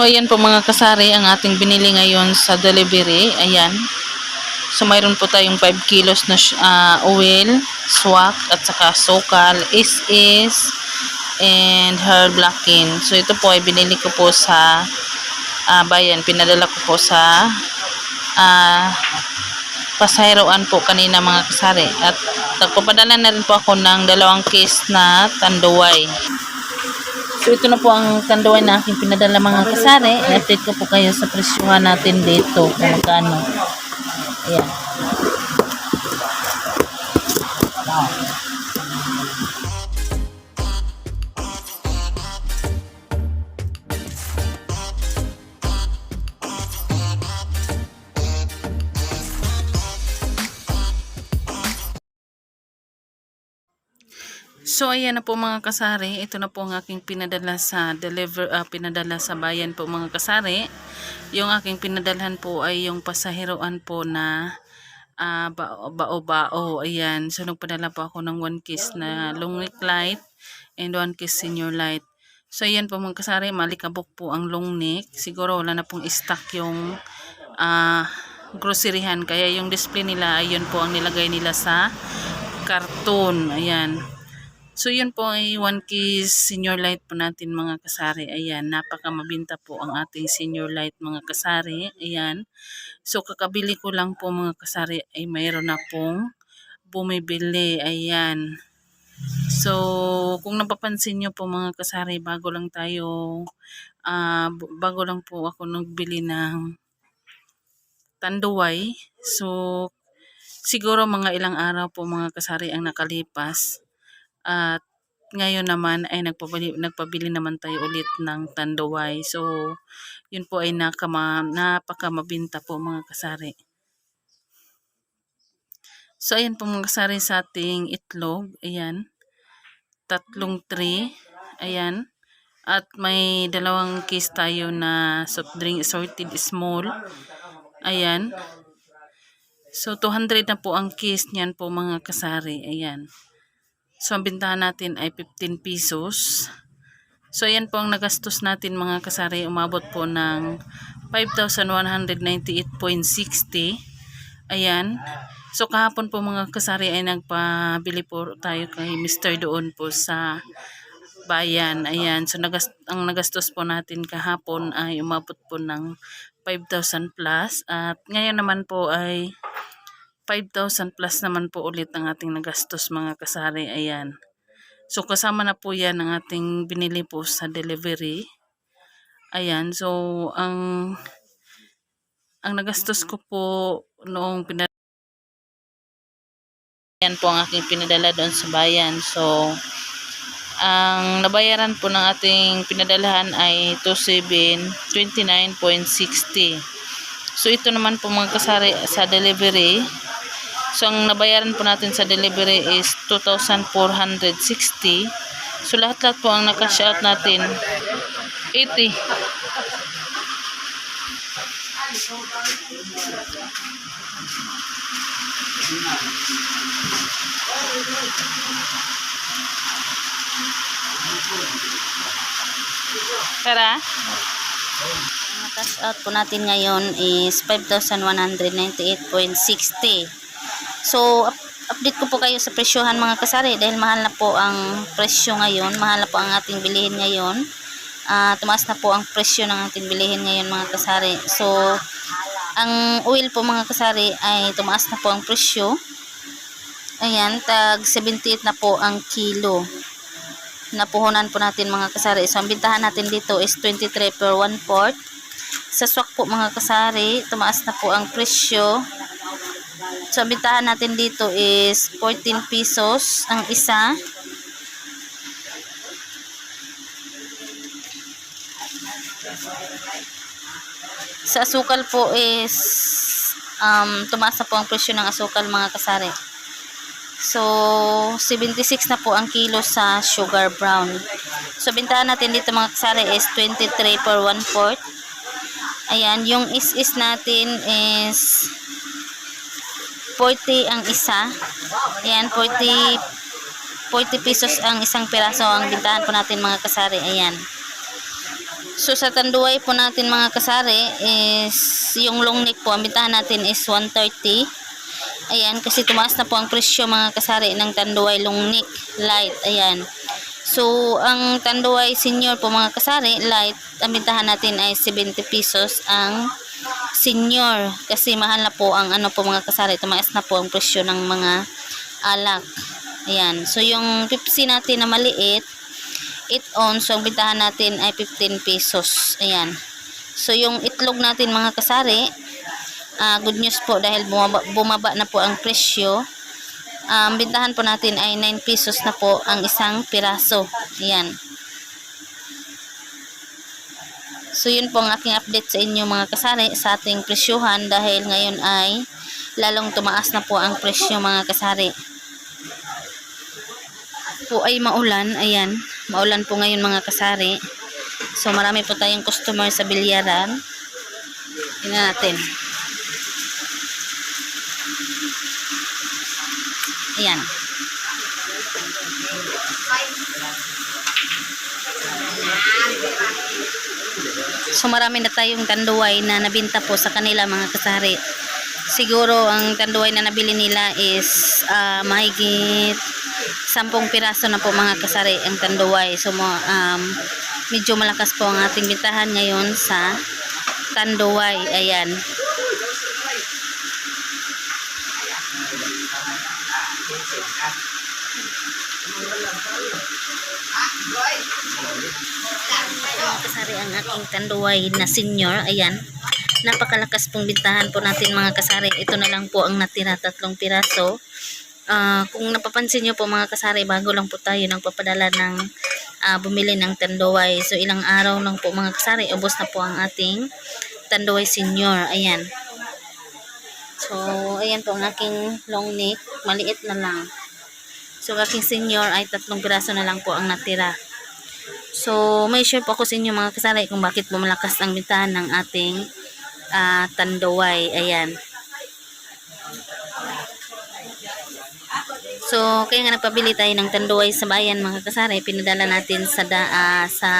So, ayan po mga kasari, ang ating binili ngayon sa delivery. Ayan. So, mayroon po tayong 5 kilos na ah, oil, swak, at saka sokal, is-is, and hair blocking. So, ito po ay binili ko po sa ah, bayan. Pinadala ko po sa ah, pasayroan po kanina mga kasari. At nagpapadala na rin po ako ng dalawang case na tanduay. So, ito na po ang tanduay na aking pinadala mga kasari. I-update ko po kayo sa presyuhan natin dito kung magkano. Ayan. So ayan na po mga kasari, ito na po ang aking pinadala sa deliver ah, pinadala sa bayan po mga kasari. Yung aking pinadalhan po ay yung pasaheroan po na ah, bao bao bao. Ayan, so nagpadala po ako ng 1 case na long light and 1 case senior light. So ayan po mga kasari, malikabok po ang long. Siguro wala na pong stock yung ah groceryhan kaya yung display nila ayun po ang nilagay nila sa karton. Ayan. So, yun po ay 1 case senior light po natin mga kasari. Ayan, napaka mabinta po ang ating senior light mga kasari. Ayan. So, kakabili ko lang po mga kasari ay mayroon na pong bumibili. Ayan. So, kung napapansin nyo po mga kasari, bago lang tayo, b- bago lang po ako nagbili ng tanduay. So, siguro mga ilang araw po mga kasari ang nakalipas. At ngayon naman ay nagpabili, nagpabili naman tayo ulit ng tanduay. So, yun po ay nakama, napakamabinta po mga kasari. So, ayan po mga kasari sa ating itlog. Ayan. Tatlong tray. Ayan. At may dalawang case tayo na soft drink assorted small. Ayan. So, 200 na po ang case niyan po mga kasari. Ayan. So, ang bintahan natin ay 15 pesos. So, ayan po ang nagastos natin mga kasari. Umabot po ng 5,198.60. Ayan. So, kahapon po mga kasari ay nagpabili po tayo kay Mr. doon po sa bayan. Ayan. So, nagas ang nagastos po natin kahapon ay umabot po ng 5,000 plus. At ngayon naman po ay 5,000 plus naman po ulit ang ating nagastos mga kasari. Ayan. So, kasama na po yan ang ating binili po sa delivery. Ayan. So, ang ang nagastos ko po noong pinadala yan po ang aking pinadala doon sa bayan. So, ang nabayaran po ng ating pinadalahan ay 2729.60. So, ito naman po mga kasari sa delivery. So, ang nabayaran po natin sa delivery is 2,460. So, lahat-lahat po ang nakash out natin 80. Tara. Ang cash out po natin ngayon is 5,198.60. So, up- update ko po kayo sa presyohan mga kasari dahil mahal na po ang presyo ngayon. Mahal na po ang ating bilihin ngayon. Ah, tumaas na po ang presyo ng ating bilihin ngayon mga kasari. So, ang oil po mga kasari ay tumaas na po ang presyo. Ayan, tag 78 na po ang kilo napuhunan po natin mga kasari. So, ang bintahan natin dito is 23 per 1 quart. Sa swak po mga kasari, tumaas na po ang presyo. So, bintahan natin dito is 14 pesos ang isa. Sa asukal po is um, tumaas na po ang presyo ng asukal mga kasari. So, 76 na po ang kilo sa sugar brown. So, bintahan natin dito mga kasari is 23 per 1 quart. Ayan, yung is-is natin is 40 ang isa. Ayan, 40 40 pesos ang isang piraso ang bintahan po natin mga kasari. Ayan. So sa tanduay po natin mga kasari is yung long neck po, ang bintahan natin is 130. Ayan, kasi tumaas na po ang presyo mga kasari ng tanduay long neck light. Ayan. So, ang tanduay senior po mga kasari, light, ang bintahan natin ay 70 pesos ang senior. Kasi mahal na po ang ano po mga kasari, tumaas na po ang presyo ng mga alak. Ayan. So, yung Pepsi natin na maliit, 8 ounce, so ang bintahan natin ay 15 pesos. Ayan. So, yung itlog natin mga kasari, ah, good news po dahil bumaba, bumaba na po ang presyo. Ang bintahan po natin ay 9 pesos na po ang isang piraso. Ayan. So, yun po ang aking update sa inyo mga kasari sa ating presyuhan dahil ngayon ay lalong tumaas na po ang presyo mga kasari. Po ay maulan, ayan. Maulan po ngayon mga kasari. So, marami po tayong customer sa bilyaran. Tingnan natin. Ayan. So marami na tayong tanduay na nabinta po sa kanila mga kasari. Siguro ang tanduay na nabili nila is ah, mahigit 10 piraso na po mga kasari ang tanduay. So um, medyo malakas po ang ating bintahan ngayon sa tanduay. Ayan. Kasari ang aking tanduay na senior. Ayan. Napakalakas pong bintahan po natin mga kasari. Ito na lang po ang natira tatlong piraso. Ah, kung napapansin nyo po mga kasari, bago lang po tayo nagpapadala ng ah, bumili ng tanduay. So ilang araw lang po mga kasari, ubos na po ang ating tanduay senior. Ayan. So, ayan po ang aking long neck. Maliit na lang. So, aking senior ay tatlong piraso na lang po ang natira. So, may share po ako sa inyo mga kasari kung bakit bumalakas ang bintahan ng ating ah, tanduay. Ayan. So, kaya nga nagpabili tayo ng tanduay sa bayan mga kasari. Pinadala natin sa, da, ah, sa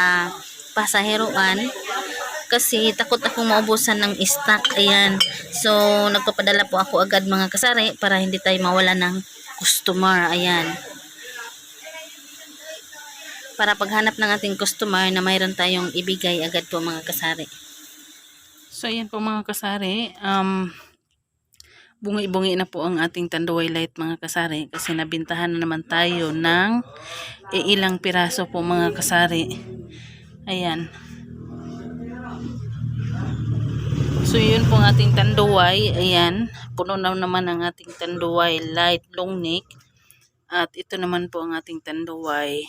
pasaheroan kasi takot akong maubusan ng stock. Ayan. So, nagpapadala po ako agad mga kasari para hindi tayo mawala ng customer. Ayan para paghanap ng ating customer na mayroon tayong ibigay agad po mga kasari. So, ayan po mga kasari. Um, bungi-bungi na po ang ating tanduay light mga kasari kasi nabintahan na naman tayo ng ilang piraso po mga kasari. Ayan. So, yun po ang ating tanduay. Ayan. Puno na naman ang ating tanduay light long neck. At ito naman po ang ating tanduay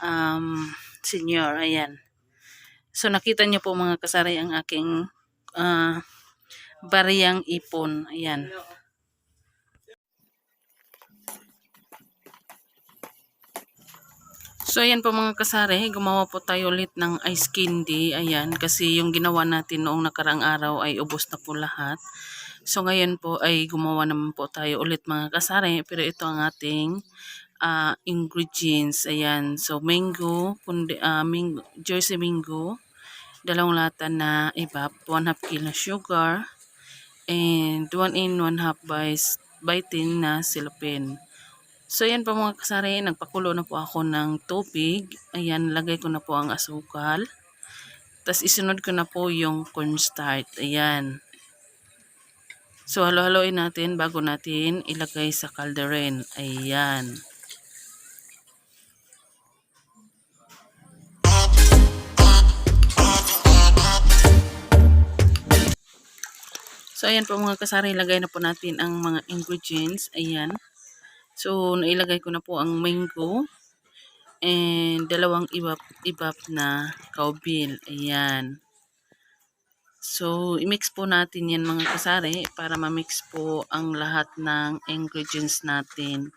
um, senior. Ayan. So, nakita niyo po mga kasari ang aking ah, bariyang ipon. Ayan. So, ayan po mga kasari. Gumawa po tayo ulit ng ice candy. Ayan. Kasi yung ginawa natin noong nakarang araw ay ubos na po lahat. So, ngayon po ay gumawa naman po tayo ulit mga kasari. Pero ito ang ating ah, ingredients. Ayan. So, mango, kundi, ah, mango, jersey mango, dalawang lata na ibap, 1 half kilo sugar, and 1 in 1 half by, by tin na silopin. So, ayan po mga kasari, nagpakulo na po ako ng tubig. Ayan, lagay ko na po ang asukal. Tapos, isunod ko na po yung cornstarch. Ayan. So, halo-haloin natin bago natin ilagay sa kalderin. Ayan. So, ayan po mga kasari, ilagay na po natin ang mga ingredients. Ayan. So, nailagay ko na po ang mango and dalawang ibap, ibap na kaubil. Ayan. So, i-mix po natin yan mga kasari para ma-mix po ang lahat ng ingredients natin.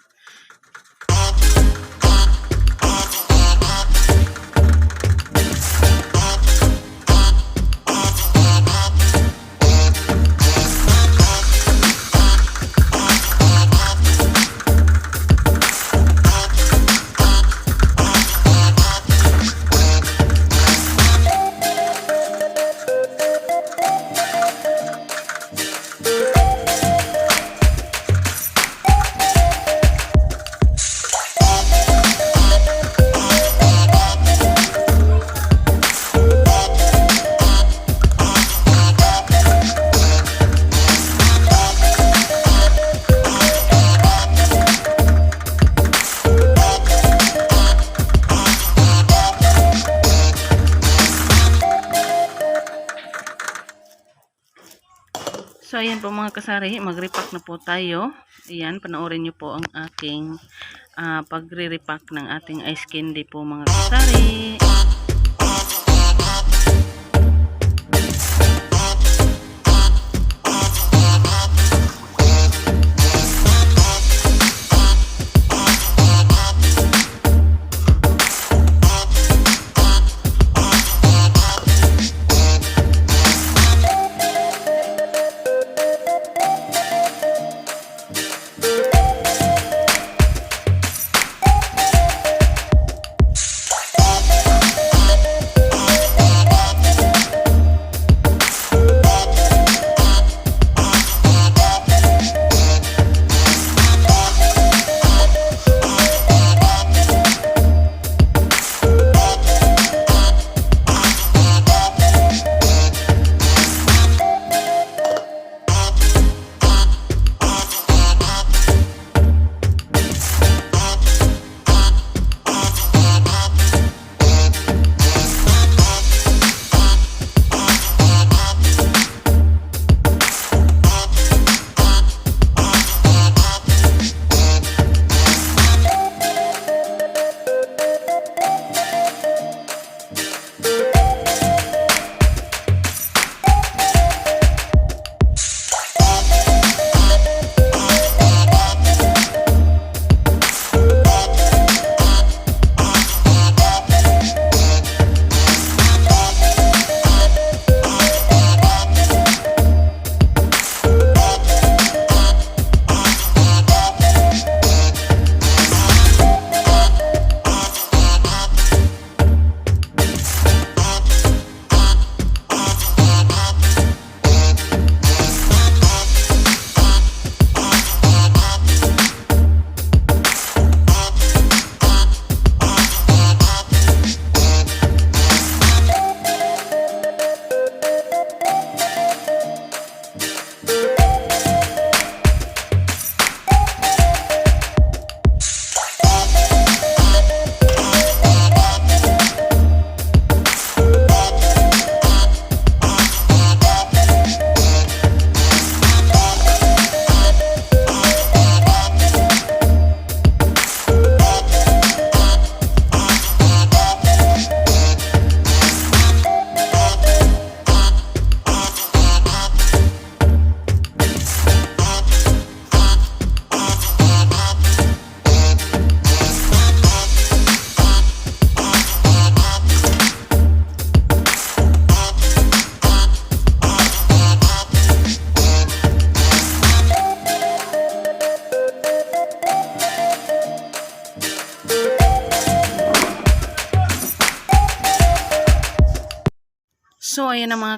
Kasari, mag-repack na po tayo. Ayan, panoorin nyo po ang aking ah, pagre-repack ng ating ice candy po mga kasari.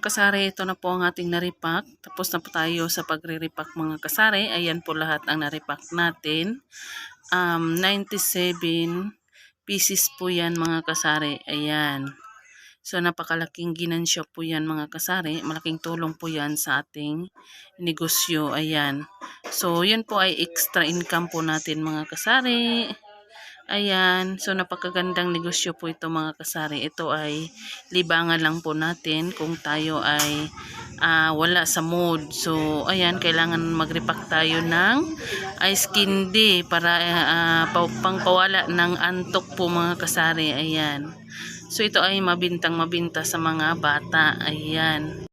Kasari. Ito na po ang ating naripack. Tapos na po tayo sa pagre-repack mga kasari. Ayan po lahat ang naripack natin. Um, 97 pieces po yan mga kasari. Ayan. So, napakalaking ginansya po yan mga kasari. Malaking tulong po yan sa ating negosyo. Ayan. So, yun po ay extra income po natin mga kasari. Ayan, so napakagandang negosyo po ito mga kasari. Ito ay libangan lang po natin kung tayo ay ah, wala sa mood. So, ayan, kailangan mag-repack tayo ng ice candy para pa- pangpawala ng antok po mga kasari. Ayan. So, ito ay mabintang mabinta sa mga bata. Ayan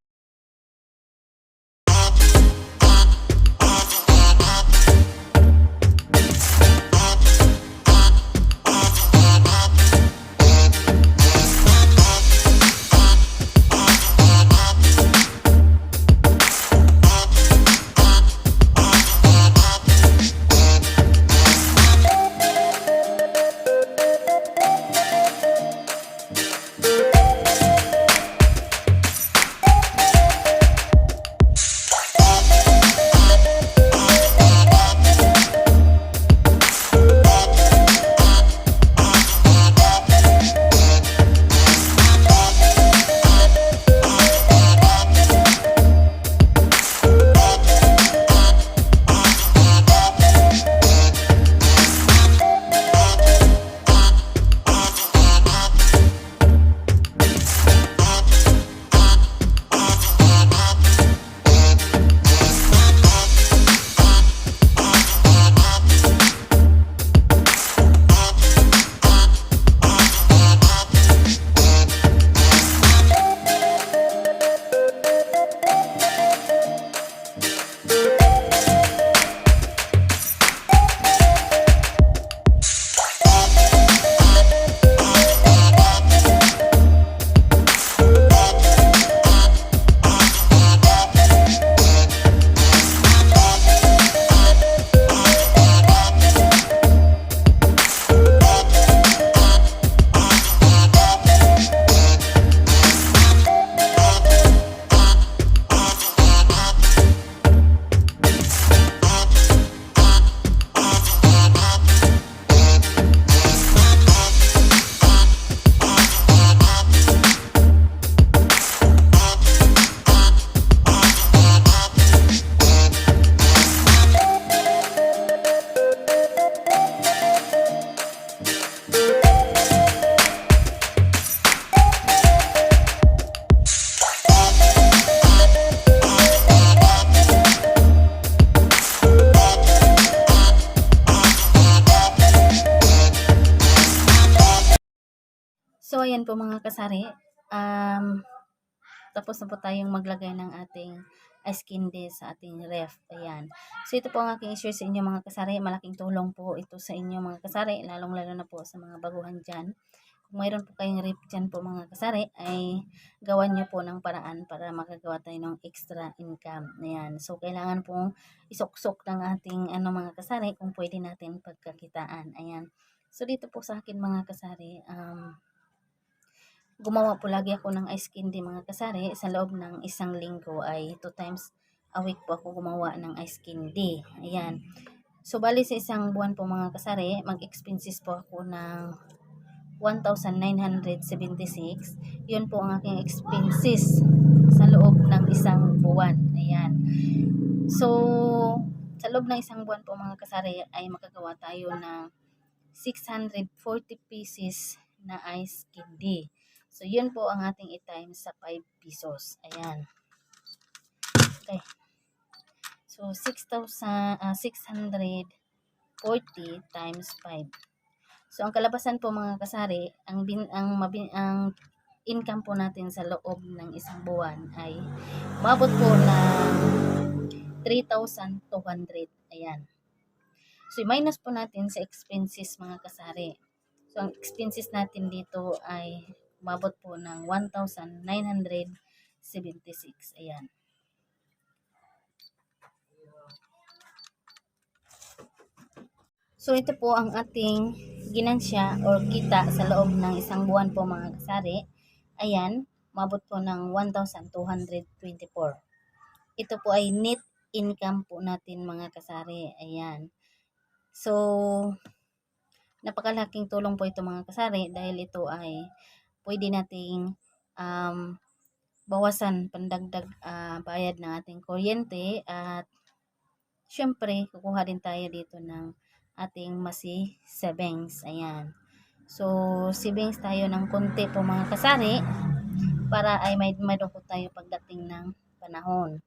tapos na po tayong maglagay ng ating ice candy sa ating ref. Ayan. So ito po ang aking share sa inyo mga kasari. Malaking tulong po ito sa inyo mga kasari. Lalong lalo na po sa mga baguhan dyan. Kung mayroon po kayong ref dyan po mga kasari, ay gawan nyo po ng paraan para makagawa tayo ng extra income. Ayan. So kailangan pong isuksok ng ating ano mga kasari kung pwede natin pagkakitaan. Ayan. So dito po sa akin mga kasari, um, gumawa po lagi ako ng ice candy mga kasari. Sa loob ng isang linggo ay two times a week po ako gumawa ng ice candy. Ayan. So bali sa isang buwan po mga kasari, mag-expenses po ako ng 1,976. Yun po ang aking expenses sa loob ng isang buwan. Ayan. So, sa loob ng isang buwan po mga kasari ay makagawa tayo ng 640 pieces na ice candy. So, yun po ang ating i-times sa 5 pesos. Ayan. Okay. So, 6,000, ah, 640 times 5. So, ang kalabasan po mga kasari, ang, bin, ang, mabin, ang income po natin sa loob ng isang buwan ay mabot po ng 3,200. Ayan. So, minus po natin sa expenses mga kasari. So, ang expenses natin dito ay mabot po ng 1,976. Ayan. So, ito po ang ating ginansya or kita sa loob ng isang buwan po mga kasari. Ayan, mabot po ng 1,224. Ito po ay net income po natin mga kasari. Ayan. So, napakalaking tulong po ito mga kasari dahil ito ay pwede nating um, bawasan pandagdag ah, bayad ng ating kuryente at syempre kukuha din tayo dito ng ating masi savings. Ayan. So, savings tayo ng konti po mga kasari para ay may madukot tayo pagdating ng panahon.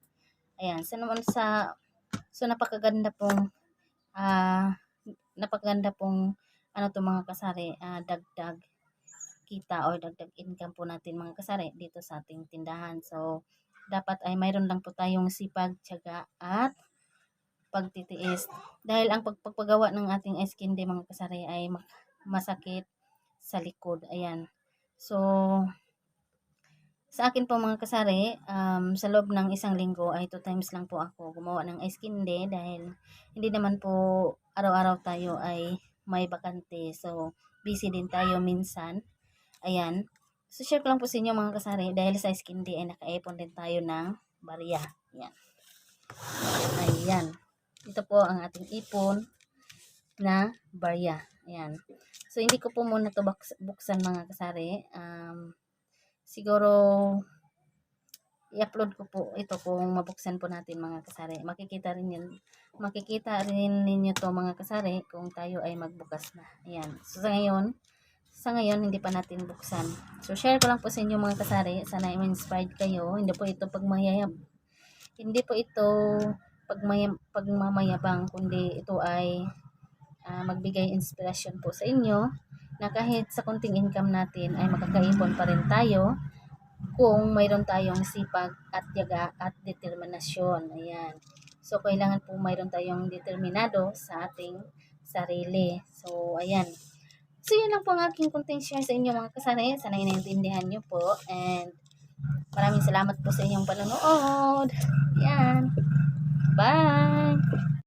Ayan. So, naman sa so napakaganda pong ah napakaganda pong ano to mga kasari, ah, dagdag kita or dagdag income po natin mga kasari dito sa ating tindahan. So, dapat ay mayroon lang po tayong sipag, tiyaga at pagtitiis. Dahil ang pagpapagawa ng ating ice candy mga kasari ay ma- masakit sa likod. Ayan. So, sa akin po mga kasari, um, sa loob ng isang linggo ay two times lang po ako gumawa ng ice candy dahil hindi naman po araw-araw tayo ay may bakante. So, busy din tayo minsan. Ayan. So, share ko lang po sa inyo mga kasari dahil sa ice candy ay nakaipon din tayo ng barya. Ayan. Ayan. Ito po ang ating ipon na barya. Ayan. So, hindi ko po muna ito buks- buksan mga kasari. Um, siguro, i-upload ko po ito kung mabuksan po natin mga kasari. Makikita rin yun. Makikita rin ninyo to mga kasari kung tayo ay magbukas na. Ayan. So, sa ngayon, sa ngayon, hindi pa natin buksan. So, share ko lang po sa inyo mga kasari. Sana i-inspired kayo. Hindi po ito pagmayayab. Hindi po ito pagmayam, pagmamayabang, kundi ito ay ah, magbigay inspirasyon po sa inyo na kahit sa kunting income natin ay makakaipon pa rin tayo kung mayroon tayong sipag at yaga at determinasyon. Ayan. So, kailangan po mayroon tayong determinado sa ating sarili. So, ayan. So, yun lang po ang aking content share sa inyo mga kasanayan. Sana inaintindihan nyo po. And, maraming salamat po sa inyong panonood. Yan. Bye!